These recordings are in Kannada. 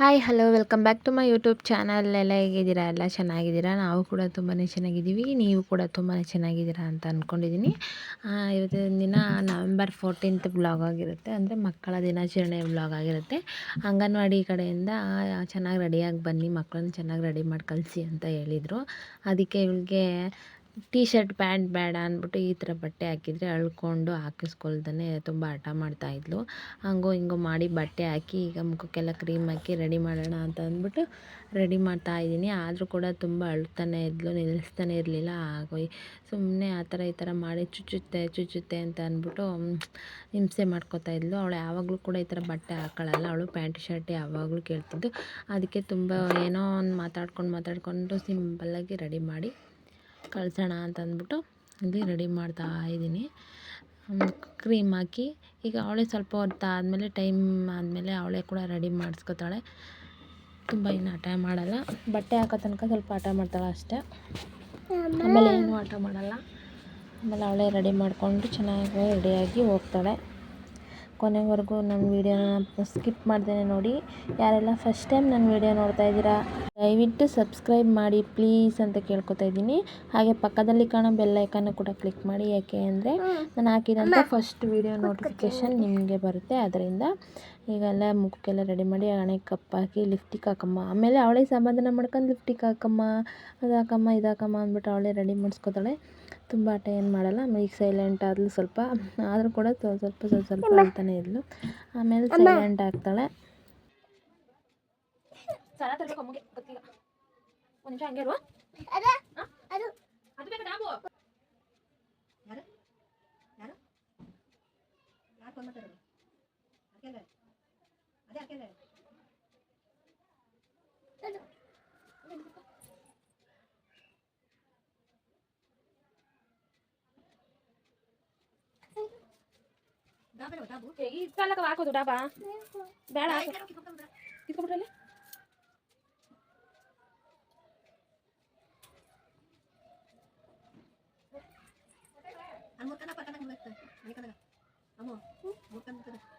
Hi hello welcome back to my YouTube channel ಎಲ್ಲ ಹೇಗಿದ್ದೀರಾ? ಎಲ್ಲ ಚೆನ್ನಾಗಿದ್ದೀರಾ? ನಾವು ಕೂಡ ತುಂಬಾ ಚೆನ್ನಾಗಿದ್ದೀವಿ. ನೀವು ಕೂಡ ತುಂಬಾ ಚೆನ್ನಾಗಿದ್ದೀರಾ ಅಂತ ಅಂದ್ಕೊಂಡಿದ್ದೀನಿ ಇವತ್ತಿನ ದಿನ ನವೆಂಬರ್ ಫೋರ್ಟೀನ್ತ್ ಬ್ಲಾಗ್ ಆಗಿರುತ್ತೆ. ಅಂದರೆ ಮಕ್ಕಳ ದಿನಾಚರಣೆ ಬ್ಲಾಗ್ ಆಗಿರುತ್ತೆ. ಅಂಗನವಾಡಿ ಕಡೆಯಿಂದ ಚೆನ್ನಾಗಿ ರೆಡಿಯಾಗಿ ಬನ್ನಿ. ಮಕ್ಕಳನ್ನ ಚೆನ್ನಾಗಿ ರೆಡಿ ಮಾಡಿ ಕಳಿಸಿ ಅಂತ ಹೇಳಿದರು. ಅದಕ್ಕೆ ಇವಳಿಗೆ ಟೀ ಶರ್ಟ್ ಪ್ಯಾಂಟ್ ಬೇಡ ಅಂದ್ಬಿಟ್ಟು ಈ ಥರ ಬಟ್ಟೆ ಹಾಕಿದರೆ ಅಳ್ಕೊಂಡು ಹಾಕಿಸ್ಕೊಳ್ದೇ ತುಂಬ ಹಠ ಮಾಡ್ತಾಯಿದ್ಲು ಹಂಗೋ ಹಿಂಗೋ ಮಾಡಿ ಬಟ್ಟೆ ಹಾಕಿ ಈಗ ಮುಖಕ್ಕೆಲ್ಲ ಕ್ರೀಮ್ ಹಾಕಿ ರೆಡಿ ಮಾಡೋಣ ಅಂತ ಅಂದ್ಬಿಟ್ಟು ರೆಡಿ ಮಾಡ್ತಾ ಇದ್ದೀನಿ. ಆದರೂ ಕೂಡ ತುಂಬ ಅಳ್ತಾನೆ ಇದ್ಲು, ನಿಲ್ಲಿಸ್ತಾನೆ ಇರಲಿಲ್ಲ. ಆಗೋಯ್ ಸುಮ್ಮನೆ ಆ ಥರ ಈ ಥರ ಮಾಡಿ ಚುಚ್ಚುತ್ತೆ ಚುಚ್ಚುತ್ತೆ ಅಂತ ಅಂದ್ಬಿಟ್ಟು ಹಿಂಸೆ ಮಾಡ್ಕೊತಾ ಇದ್ಲು. ಅವಳು ಯಾವಾಗಲೂ ಕೂಡ ಈ ಥರ ಬಟ್ಟೆ ಹಾಕೊಳ್ಳಲ್ಲ ಅವಳು ಪ್ಯಾಂಟ್, ಶರ್ಟ್ ಯಾವಾಗಲೂ ಕೇಳ್ತಿದ್ದು. ಅದಕ್ಕೆ ತುಂಬ ಏನೋ ಒಂದು ಮಾತಾಡ್ಕೊಂಡು ಮಾತಾಡಿಕೊಂಡು ಸಿಂಪಲ್ಲಾಗಿ ರೆಡಿ ಮಾಡಿ ಕಳ್ಸೋಣ ಅಂತ ಅಂದ್ಬಿಟ್ಟು ಇಲ್ಲಿ ರೆಡಿ ಮಾಡ್ತಾ ಇದ್ದೀನಿ. ಕ್ರೀಮ್ ಹಾಕಿ. ಈಗ ಅವಳೆ ಸ್ವಲ್ಪ ಹೊತ್ತು ಆದಮೇಲೆ ಟೈಮ್ ಆದಮೇಲೆ ಅವಳೆ ಕೂಡ ರೆಡಿ ಮಾಡಿಸ್ಕೊತಾಳೆ. ತುಂಬ ಏನು ಆಟ ಮಾಡಲ್ಲ. ಬಟ್ಟೆ ಹಾಕೋ ತನಕ ಸ್ವಲ್ಪ ಹಠ ಮಾಡ್ತಾಳೆ ಅಷ್ಟೇ. ಆಮೇಲೆ ಏನೂ ಆಟ ಮಾಡಲ್ಲ. ಆಮೇಲೆ ಅವಳೇ ರೆಡಿ ಮಾಡಿಕೊಂಡು ಚೆನ್ನಾಗಿ ರೆಡಿಯಾಗಿ ಹೋಗ್ತಾಳೆ. ಕೊನೆವರೆಗೂ ನನ್ನ ವೀಡಿಯೋನ ಸ್ಕಿಪ್ ಮಾಡ್ದೇನೆ ನೋಡಿ. ಯಾರೆಲ್ಲ ಫಸ್ಟ್ ಟೈಮ್ ನನ್ನ ವೀಡಿಯೋ ನೋಡ್ತಾ ಇದ್ದೀರಾ ದಯವಿಟ್ಟು ಸಬ್ಸ್ಕ್ರೈಬ್ ಮಾಡಿ ಪ್ಲೀಸ್ ಅಂತ ಕೇಳ್ಕೊತಾ ಇದ್ದೀನಿ. ಹಾಗೆ ಪಕ್ಕದಲ್ಲಿ ಕಾಣೋ ಬೆಲ್ಲೈಕನ್ನು ಕೂಡ ಕ್ಲಿಕ್ ಮಾಡಿ. ಯಾಕೆ ಅಂದರೆ ನಾನು ಹಾಕಿದಂಥ ಫಸ್ಟ್ ವೀಡಿಯೋ ನೋಟಿಫಿಕೇಷನ್ ನಿಮಗೆ ಬರುತ್ತೆ. ಅದರಿಂದ ಈಗೆಲ್ಲ ಮುಖಕ್ಕೆಲ್ಲ ರೆಡಿ ಮಾಡಿ ಹಣೆ ಕಪ್ಪಾಕಿ ಲಿಫ್ಟಿಗೆ ಹಾಕಮ್ಮ. ಆಮೇಲೆ ಅವಳೇ ಸಮಾಧಾನ ಮಾಡ್ಕೊಂಡು ಲಿಫ್ಟಿಗೆ ಹಾಕಮ್ಮ ಅದು ಹಾಕಮ್ಮ ಇದು ಹಾಕಮ್ಮ ಅಂದ್ಬಿಟ್ಟು ಅವಳೇ ರೆಡಿ ಮಾಡಿಸ್ಕೊತಾಳೆ. ತುಂಬ ಆಟ ಏನು ಮಾಡಲ್ಲ ಈಗ ಸೈಲೆಂಟ್ ಆದ್ಲು ಸ್ವಲ್ಪ ಆದರೂ ಕೂಡ ಸ್ವಲ್ಪ ಸ್ವಲ್ಪ ಸ್ವಲ್ಪ ಅಂತಾನೆ ಇದ್ಲು. ಆಮೇಲೆ ಸೈಲೆಂಟ್ ಆಗ್ತಾಳೆ. ಒಂದು ನಿಮಿಷ ಹಂಗೆ ಈ ಕಾಲಕ್ಕೆ ಹಾಕೋದು ಡಾಬಾ ಬೇಡ ಕಿತ್ಕೊಬಿಟ್ರಲ್ಲಿ ಟೋಪಿ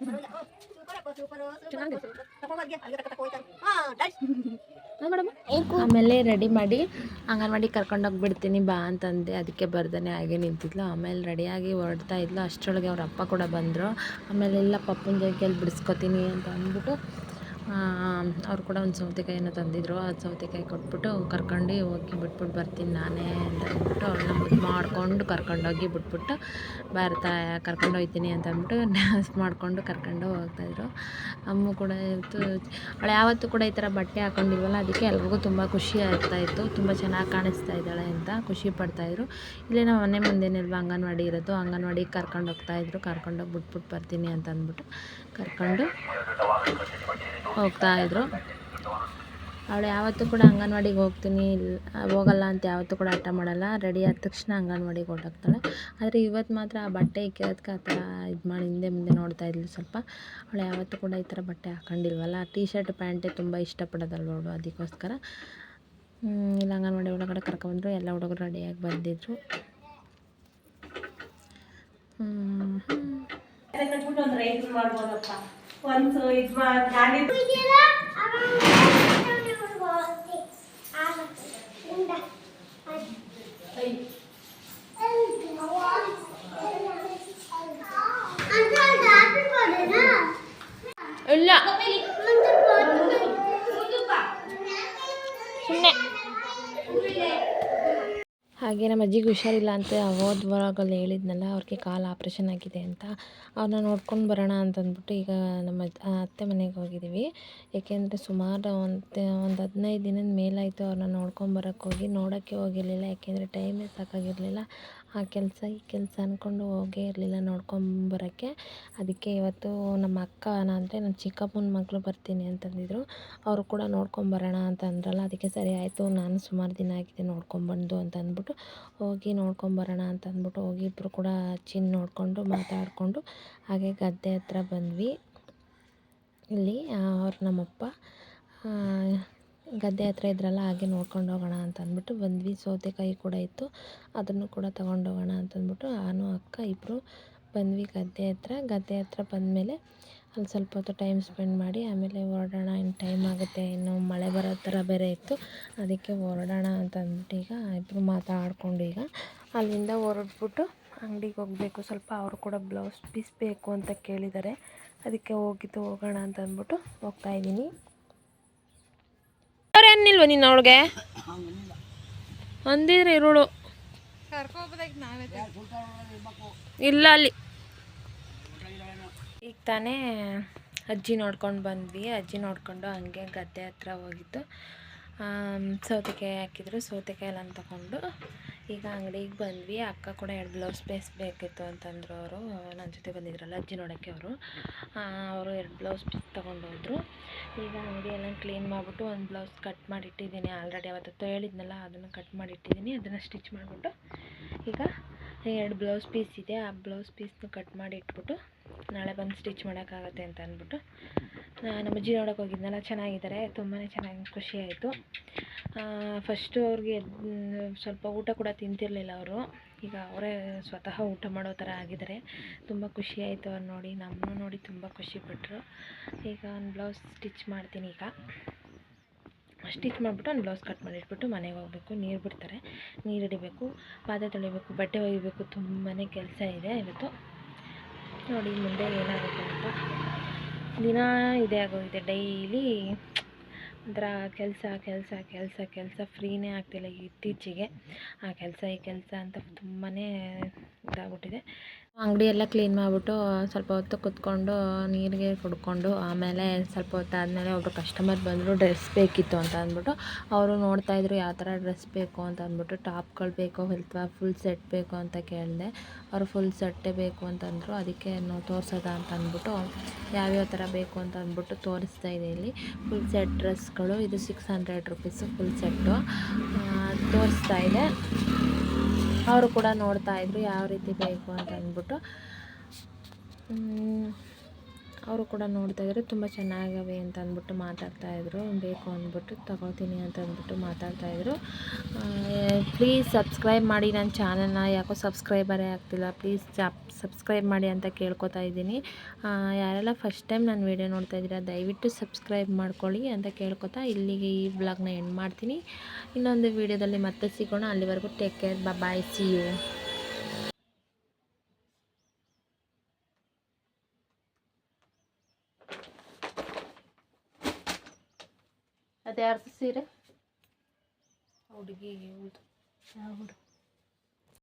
ಆಮೇಲೆ ರೆಡಿ ಮಾಡಿ ಅಂಗನವಾಡಿ ಕರ್ಕೊಂಡೋಗಿ ಬಿಡ್ತೀನಿ ಬಾ ಅಂತಂದೆ. ಅದಕ್ಕೆ ಬರ್ದೇ ಹಾಗೆ ನಿಂತಿದ್ಲು. ಆಮೇಲೆ ರೆಡಿಯಾಗಿ ಹೊರಡ್ತಾ ಇದ್ಲು. ಅಷ್ಟರೊಳಗೆ ಅವ್ರ ಅಪ್ಪ ಕೂಡ ಬಂದರು. ಆಮೇಲೆ ಎಲ್ಲ ಪಪ್ಪನ ಜೊತೆಯಲ್ಲಿ ಬಿಡಿಸ್ಕೊತೀನಿ ಅಂತ ಅಂದ್ಬಿಟ್ಟು ಅವ್ರು ಕೂಡ ಒಂದು ಸೌತೆಕಾಯಿನ ತಂದಿದ್ರು. ಆ ಸೌತೆಕಾಯಿ ಕೊಟ್ಬಿಟ್ಟು ಕರ್ಕೊಂಡು ಹೋಗಿ ಬಿಟ್ಬಿಟ್ಟು ಬರ್ತೀನಿ ನಾನೇ ಅಂತ ಅಂದ್ಬಿಟ್ಟು ಅವ್ಳನ್ನ ಮುದ್ದು ಮಾಡಿಕೊಂಡು ಕರ್ಕೊಂಡೋಗಿ ಬಿಟ್ಬಿಟ್ಟು ಬರ್ತಾ ಕರ್ಕೊಂಡು ಹೋಗ್ತೀನಿ ಅಂತ ಅಂದ್ಬಿಟ್ಟು ಡ್ಯಾನ್ಸ್ ಮಾಡಿಕೊಂಡು ಕರ್ಕೊಂಡು ಹೋಗ್ತಾಯಿದ್ರು ಅಮ್ಮ ಕೂಡ ಇತ್ತು ಅವಳು ಯಾವತ್ತೂ ಕೂಡ ಈ ಥರ ಬಟ್ಟೆ ಹಾಕೊಂಡಿಲ್ವಲ್ಲ, ಅದಕ್ಕೆ ಎಲ್ರಿಗೂ ತುಂಬ ಖುಷಿ ಆಗ್ತಾಯಿತ್ತು ತುಂಬ ಚೆನ್ನಾಗಿ ಕಾಣಿಸ್ತಾ ಇದ್ದಾಳೆ ಅಂತ ಖುಷಿ ಪಡ್ತಾಯಿದ್ರು ಇಲ್ಲೇ ನಮ್ಮ ಮನೆ ಮುಂದೆನಿಲ್ವ ಅಂಗನವಾಡಿ ಇರೋದು ಅಂಗನವಾಡಿಗೆ ಕರ್ಕೊಂಡು ಹೋಗ್ತಾಯಿದ್ರು ಕರ್ಕೊಂಡೋಗಿ ಬಿಟ್ಬಿಟ್ಟು ಬರ್ತೀನಿ ಅಂತ ಅಂದ್ಬಿಟ್ಟು ಕರ್ಕೊಂಡು ಹೋಗ್ತಾಯಿದ್ರು ಅವಳು ಯಾವತ್ತೂ ಕೂಡ ಅಂಗನವಾಡಿಗೆ ಹೋಗ್ತೀನಿ ಹೋಗಲ್ಲ ಅಂತ ಯಾವತ್ತೂ ಕೂಡ ಹಠ ಮಾಡಲ್ಲ. ರೆಡಿ ಆದ ತಕ್ಷಣ ಅಂಗನವಾಡಿಗೆ ಹೊರಟೋಗ್ತಾಳೆ. ಆದರೆ ಇವತ್ತು ಮಾತ್ರ ಆ ಬಟ್ಟೆ ಇಕ್ಕಿರೋದಕ್ಕೆ ಆ ಥರ ಇದು ಮಾಡಿ ಹಿಂದೆ ಮುಂದೆ ನೋಡ್ತಾ ಇದ್ಲು ಸ್ವಲ್ಪ. ಅವಳು ಯಾವತ್ತೂ ಕೂಡ ಈ ಥರ ಬಟ್ಟೆ ಹಾಕೊಂಡಿಲ್ವಲ್ಲ. ಟೀ ಶರ್ಟ್ ಪ್ಯಾಂಟೇ ತುಂಬ ಇಷ್ಟಪಡೋದಲ್ವ ಅವಳು ಅದಕ್ಕೋಸ್ಕರ. ಇಲ್ಲ ಅಂಗನವಾಡಿ ಒಳಗಡೆ ಕರ್ಕೊಂಡ್ರು ಎಲ್ಲ ಹುಡುಗರು ರೆಡಿಯಾಗಿ ಬಂದಿದ್ರು. ಒಂದು ಇದು ಮಾಡಿ ಇಲ್ಲ ಹಾಗೆ ನಮ್ಮ ಅಜ್ಜಿಗೆ ಹುಷಾರಿಲ್ಲ ಅಂತ ಹೋದ ವಾರದಲ್ಲಿ ಹೇಳಿದ್ನಲ್ಲ, ಅವ್ರಿಗೆ ಕಾಲು ಆಪ್ರೇಷನ್ ಆಗಿದೆ ಅಂತ. ಅವ್ರನ್ನ ನೋಡ್ಕೊಂಡು ಬರೋಣ ಅಂತಂದ್ಬಿಟ್ಟು ಈಗ ನಮ್ಮ ಅತ್ತೆ ಮನೆಗೆ ಹೋಗಿದ್ದೀವಿ ಏಕೆಂದರೆ ಸುಮಾರು ಒಂದು ಒಂದು ಹದಿನೈದು ದಿನದ ಮೇಲಾಯಿತು ಅವ್ರನ್ನ ನೋಡ್ಕೊಂಬರಕ್ಕೆ ಹೋಗಿ. ನೋಡೋಕ್ಕೆ ಹೋಗಿರಲಿಲ್ಲ ಯಾಕೆಂದರೆ ಟೈಮೇ ಸಾಕಾಗಿರಲಿಲ್ಲ. ಆ ಕೆಲಸ, ಈ ಕೆಲಸ ಅಂದ್ಕೊಂಡು ಹೋಗೇ ಇರಲಿಲ್ಲ ನೋಡ್ಕೊಂಬರೋಕ್ಕೆ ಅದಕ್ಕೆ ಇವತ್ತು ನಮ್ಮ ಅಕ್ಕ ಅಂದರೆ ನಮ್ಮ ಚಿಕ್ಕಪ್ಪನ ಮಗಳು ಬರ್ತೀನಿ ಅಂತಂದಿದ್ರು. ಅವರು ಕೂಡ ನೋಡ್ಕೊಂಬರೋಣ ಅಂತ ಅಂದ್ರಲ್ಲ, ಅದಕ್ಕೆ ಸರಿ ಆಯಿತು, ನಾನು ಸುಮಾರು ದಿನ ಆಗಿದೆ ನೋಡ್ಕೊಂಬಂದು ಅಂತ ಅಂದ್ಬಿಟ್ಟು ಹೋಗಿ ನೋಡ್ಕೊಂಬರೋಣ ಅಂತ ಅಂದ್ಬಿಟ್ಟು ಹೋಗಿ ಇಬ್ಬರು ಕೂಡ ಚಿನ್ನ ನೋಡಿಕೊಂಡು ಮಾತಾಡಿಕೊಂಡು ಹಾಗೆ ಗದ್ದೆ ಹತ್ರ ಬಂದ್ವಿ. ಇಲ್ಲಿ ಅವ್ರು ನಮ್ಮಪ್ಪ ಗದ್ದೆ ಹತ್ರ ಇದ್ರಲ್ಲ ಹಾಗೆ ನೋಡ್ಕೊಂಡು ಹೋಗೋಣ ಅಂತ ಅಂದ್ಬಿಟ್ಟು ಬಂದ್ವಿ. ಸೌತೆಕಾಯಿ ಕೂಡ ಇತ್ತು, ಅದನ್ನು ಕೂಡ ತಗೊಂಡೋಗೋಣ ಅಂತಂದ್ಬಿಟ್ಟು ನಾನು, ಅಕ್ಕ ಇಬ್ಬರು ಬಂದ್ವಿ ಗದ್ದೆ ಹತ್ರ. ಗದ್ದೆ ಹತ್ರ ಬಂದಮೇಲೆ ಅಲ್ಲಿ ಸ್ವಲ್ಪ ಹೊತ್ತು ಟೈಮ್ ಸ್ಪೆಂಡ್ ಮಾಡಿ ಆಮೇಲೆ ಹೊರಡೋಣ ಇನ್ನು ಟೈಮ್ ಆಗುತ್ತೆ ಇನ್ನು ಮಳೆ ಬರೋ ಥರ ಬೇರೆ ಇತ್ತು. ಅದಕ್ಕೆ ಹೊರಡೋಣ ಅಂತ ಅಂದ್ಬಿಟ್ಟು ಈಗ ಇಬ್ಬರು ಮಾತಾಡಿಕೊಂಡು ಈಗ ಅಲ್ಲಿಂದ ಹೊರಡ್ಬಿಟ್ಟು ಅಂಗಡಿಗೆ ಹೋಗಬೇಕು. ಸ್ವಲ್ಪ ಅವರು ಕೂಡ ಬ್ಲೌಸ್ ಪೀಸ್ ಬೇಕು ಅಂತ ಕೇಳಿದ್ದಾರೆ. ಅದಕ್ಕೆ ಹೋಗಿದ್ದು ಹೋಗೋಣ ಅಂತ ಅಂದ್ಬಿಟ್ಟು ಹೋಗ್ತಾ ಇದ್ದೀನಿ. ಅನ್ನಿಲ್ವ ನೀನು ಅವಳಿಗೆ? ಅಂದಿದ್ರೆ ಇರೋಳು. ಇಲ್ಲ ಅಲ್ಲಿ. ತಾನೇ ಅಜ್ಜಿ ನೋಡ್ಕೊಂಡು ಬಂದ್ವಿ. ಅಜ್ಜಿ ನೋಡಿಕೊಂಡು ಹಂಗೆ ಗದ್ದೆ ಹತ್ರ ಹೋಗಿದ್ದು. ಸೌತೆಕಾಯಿ ಹಾಕಿದ್ರು. ಸೌತೆಕಾಯಿ ಎಲ್ಲ ತಗೊಂಡು ಈಗ ಅಂಗಡಿಗೆ ಬಂದ್ವಿ. ಅಕ್ಕ ಕೂಡ ಎರಡು ಬ್ಲೌಸ್ ಪೀಸ್ ಬೇಕಿತ್ತು ಅಂತಂದರು ಅವರು. ನನ್ನ ಜೊತೆ ಬಂದಿದ್ರಲ್ಲ ಅಜ್ಜಿ ನೋಡೋಕ್ಕೆ ಅವರು. ಅವರು ಎರಡು ಬ್ಲೌಸ್ ಪೀಸ್ ತೊಗೊಂಡೋದ್ರು ಈಗ ಅಂಗಡಿ ಕ್ಲೀನ್ ಮಾಡಿಬಿಟ್ಟು ಒಂದು ಬ್ಲೌಸ್ ಕಟ್ ಮಾಡಿ ಇಟ್ಟಿದ್ದೀನಿ ಆಲ್ರೆಡಿ ಅವತ್ತು ಹೇಳಿದ್ನಲ್ಲ, ಅದನ್ನು ಕಟ್ ಮಾಡಿ ಇಟ್ಟಿದ್ದೀನಿ ಅದನ್ನು ಸ್ಟಿಚ್ ಮಾಡಿಬಿಟ್ಟು ಈಗ ಎರಡು ಬ್ಲೌಸ್ ಪೀಸ್ ಇದೆ. ಆ ಬ್ಲೌಸ್ ಪೀಸ್ನ ಕಟ್ ಮಾಡಿ ಇಟ್ಬಿಟ್ಟು ನಾಳೆ ಬಂದು ಸ್ಟಿಚ್ ಮಾಡೋಕ್ಕಾಗತ್ತೆ ಅಂತ ಅಂದ್ಬಿಟ್ಟು ನಮ್ಮ ಅಜ್ಜಿ ನೋಡೋಕೆ ಹೋಗಿದ್ನಲ್ಲ, ಚೆನ್ನಾಗಿದ್ದಾರೆ ತುಂಬಾ ಚೆನ್ನಾಗಿ ಖುಷಿ ಆಯಿತು. ಫಸ್ಟು ಅವ್ರಿಗೆ ಸ್ವಲ್ಪ ಊಟ ಕೂಡ ತಿಂತಿರಲಿಲ್ಲ ಅವರು. ಈಗ ಅವರೇ ಸ್ವತಃ ಊಟ ಮಾಡೋ ಥರ ಆಗಿದ್ದಾರೆ. ತುಂಬ ಖುಷಿ ಆಯಿತು ಅವ್ರು ನೋಡಿ, ನಮ್ಮನ್ನು ನೋಡಿ ತುಂಬ ಖುಷಿಪಟ್ಟರು ಈಗ ಒಂದು ಬ್ಲೌಸ್ ಸ್ಟಿಚ್ ಮಾಡ್ತೀನಿ ಈಗ. ಸ್ಟಿಚ್ ಮಾಡಿಬಿಟ್ಟು ಒಂದು ಬ್ಲೌಸ್ ಕಟ್ ಮಾಡಿಟ್ಬಿಟ್ಟು ಮನೆಗೆ ಹೋಗಬೇಕು. ನೀರು ಬಿಡ್ತಾರೆ, ನೀರು ಹಿಡಿಬೇಕು, ಪಾತ್ರೆ ತೊಳಿಬೇಕು, ಬಟ್ಟೆ ಒಗಿಬೇಕು ತುಂಬಾ ಕೆಲಸ ಇದೆ ಇವತ್ತು. ನೋಡಿ ಮುಂದೆ ಏನಾಗುತ್ತೆ ಅಂತ. ದಿನ ಇದೇ ಆಗೋಗಿದೆ ಡೈಲಿ. ಒಂಥರ ಕೆಲಸ ಕೆಲಸ ಕೆಲಸ ಕೆಲಸ ಫ್ರೀನೇ ಆಗ್ತಿಲ್ಲ ಇತ್ತೀಚೆಗೆ. ಆ ಕೆಲಸ, ಈ ಕೆಲಸ ಅಂತ ತುಂಬಾ ಇದಾಗ್ಬಿಟ್ಟಿದೆ. ಅಂಗಡಿ ಎಲ್ಲ ಕ್ಲೀನ್ ಮಾಡಿಬಿಟ್ಟು, ಸ್ವಲ್ಪ ಹೊತ್ತು ಕುತ್ಕೊಂಡು ನೀರಿಗೆ ಕುಡ್ಕೊಂಡು, ಆಮೇಲೆ ಸ್ವಲ್ಪ ಹೊತ್ತು ಆದಮೇಲೆ ಒಬ್ಬರು ಕಸ್ಟಮರ್ ಬಂದರು ಡ್ರೆಸ್ ಬೇಕಿತ್ತು ಅಂತ ಅಂದ್ಬಿಟ್ಟು. ಅವರು ನೋಡ್ತಾಯಿದ್ರು ಯಾವ ಥರ ಡ್ರೆಸ್ ಬೇಕು ಅಂತ ಅಂದ್ಬಿಟ್ಟು ಟಾಪ್ಗಳು ಬೇಕು ಅಥವಾ ಫುಲ್ ಸೆಟ್ ಬೇಕು ಅಂತ ಕೇಳಿದೆ. ಅವರು ಫುಲ್ ಸೆಟ್ಟೇ ಬೇಕು ಅಂತಂದರು ಅದಕ್ಕೆ ತೋರ್ಸೋದ ಅಂತ ಅಂದ್ಬಿಟ್ಟು, ಯಾವ್ಯಾವ ಥರ ಬೇಕು ಅಂತ ಅಂದ್ಬಿಟ್ಟು ತೋರಿಸ್ತಾ ಇದೆ ಇಲ್ಲಿ. ಫುಲ್ ಸೆಟ್ ಡ್ರೆಸ್ಗಳು ಇದು six hundred rupees full set ತೋರಿಸ್ತಾ ಇದೆ. ಅವರು ಕೂಡ ನೋಡ್ತಾ ಇದ್ರು ಯಾವ ರೀತಿ ಬೇಕು ಅಂತ ಅಂದ್ಬಿಟ್ಟು. ಅವರು ಕೂಡ ನೋಡ್ತಾ ಇದ್ದಾರೆ ತುಂಬ ಚೆನ್ನಾಗವೆ ಅಂತ ಅಂದ್ಬಿಟ್ಟು ಮಾತಾಡ್ತಾ ಇದ್ರು. ಬೇಕು ಅಂದ್ಬಿಟ್ಟು ತಗೋತೀನಿ ಅಂತ ಅಂದ್ಬಿಟ್ಟು ಮಾತಾಡ್ತಾ ಇದ್ರು. ಪ್ಲೀಸ್ ಸಬ್ಸ್ಕ್ರೈಬ್ ಮಾಡಿ ನನ್ನ ಚಾನಲ್ನ ಯಾಕೋ ಸಬ್ಸ್ಕ್ರೈಬರೇ ಆಗ್ತಿಲ್ಲ. ಪ್ಲೀಸ್ ಸಬ್ಸ್ಕ್ರೈಬ್ ಮಾಡಿ ಅಂತ ಕೇಳ್ಕೊತಾ ಇದ್ದೀನಿ. ಯಾರೆಲ್ಲ ಫಸ್ಟ್ ಟೈಮ್ ನಾನು ವೀಡಿಯೋ ನೋಡ್ತಾ ಇದ್ದೀರಾ, ದಯವಿಟ್ಟು ಸಬ್ಸ್ಕ್ರೈಬ್ ಮಾಡ್ಕೊಳ್ಳಿ ಅಂತ ಕೇಳ್ಕೊತಾ ಇಲ್ಲಿಗೆ ಈ ಬ್ಲಾಗ್ನ ಎಂಡ್ ಮಾಡ್ತೀನಿ. ಇನ್ನೊಂದು ವೀಡಿಯೋದಲ್ಲಿ ಮತ್ತೆ ಸಿಗೋಣ. ಅಲ್ಲಿವರೆಗೂ take care bye see you ಅದು ಯಾರ್ದು ಸೀರೆ ಹುಡುಗಿ ಯಾವ ಹುಡುಗಿ?